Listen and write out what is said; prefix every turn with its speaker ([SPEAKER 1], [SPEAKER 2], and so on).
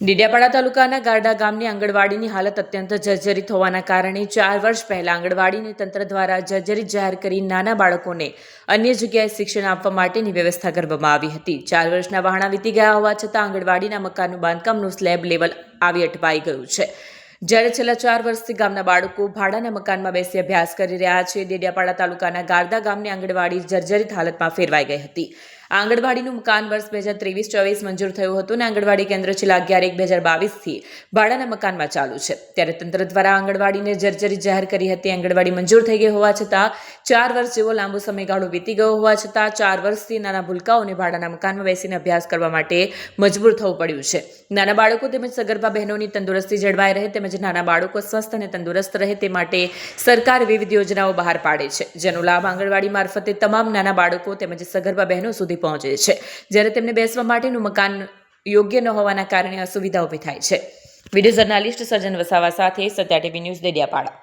[SPEAKER 1] ડેડિયાપાડા તાલુકાના ગારડા ગામની આંગણવાડીની હાલત અત્યંત જર્જરિત હોવાના કારણે ચાર વર્ષ પહેલા આંગણવાડીને તંત્ર દ્વારા જર્જરિત જાહેર કરી નાના બાળકોને અન્ય જગ્યાએ શિક્ષણ આપવા માટેની વ્યવસ્થા કરવામાં આવી હતી. ચાર વર્ષના વહાણા વીતી ગયા હોવા છતાં આંગણવાડીના મકાનનું બાંધકામનું સ્લેબ લેવલ આવી અટવાઈ ગયું છે. જ્યારે છેલ્લા ચાર વર્ષથી ગામના બાળકો ભાડાના મકાનમાં બેસી અભ્યાસ કરી રહ્યા છે, ડેડિયાપાડા તાલુકાના ગારદા ગામની આંગણવાડી જર્જરિત હાલતમાં ફેરવાઈ ગઈ હતી. આંગણવાડીનું મકાન વર્ષ બે હજાર ત્રેવીસ ચોવીસ મંજૂર થયું હતું અને આંગણવાડી કેન્દ્ર છેલ્લા અગિયાર એક બે હજાર બાવીસથી ભાડાના મકાનમાં ચાલુ છે. ત્યારે તંત્ર દ્વારા આંગણવાડીને જર્જરી જાહેર કરી હતી. આંગણવાડી મંજૂર થઈ ગઈ હોવા છતાં ચાર વર્ષ જેવો લાંબો સમયગાળો વીતી ગયો હોવા છતાં ચાર વર્ષથી નાના ભૂલકાઓને ભાડાના મકાનમાં બેસીને અભ્યાસ કરવા માટે મજબૂર થવું પડ્યું છે. નાના બાળકો તેમજ સગર્ભા બહેનોની તંદુરસ્તી જળવાઈ રહે તેમજ નાના બાળકો સ્વસ્થ અને તંદુરસ્ત રહે તે માટે સરકાર વિવિધ યોજનાઓ બહાર પાડે છે. જેનો લાભ આંગણવાડી મારફતે તમામ નાના બાળકો તેમજ સગર્ભા બહેનો સુધી પહોંચે છે. જ્યારે તેમને બેસવા માટેનું મકાન યોગ્ય ન હોવાના કારણે અસુવિધા ઊભી થાય છે. વીડિયો જર્નાલિસ્ટ સર્જન વસાવા સાથે સત્યા ટીવી ન્યૂઝ ડેડિયાપાડા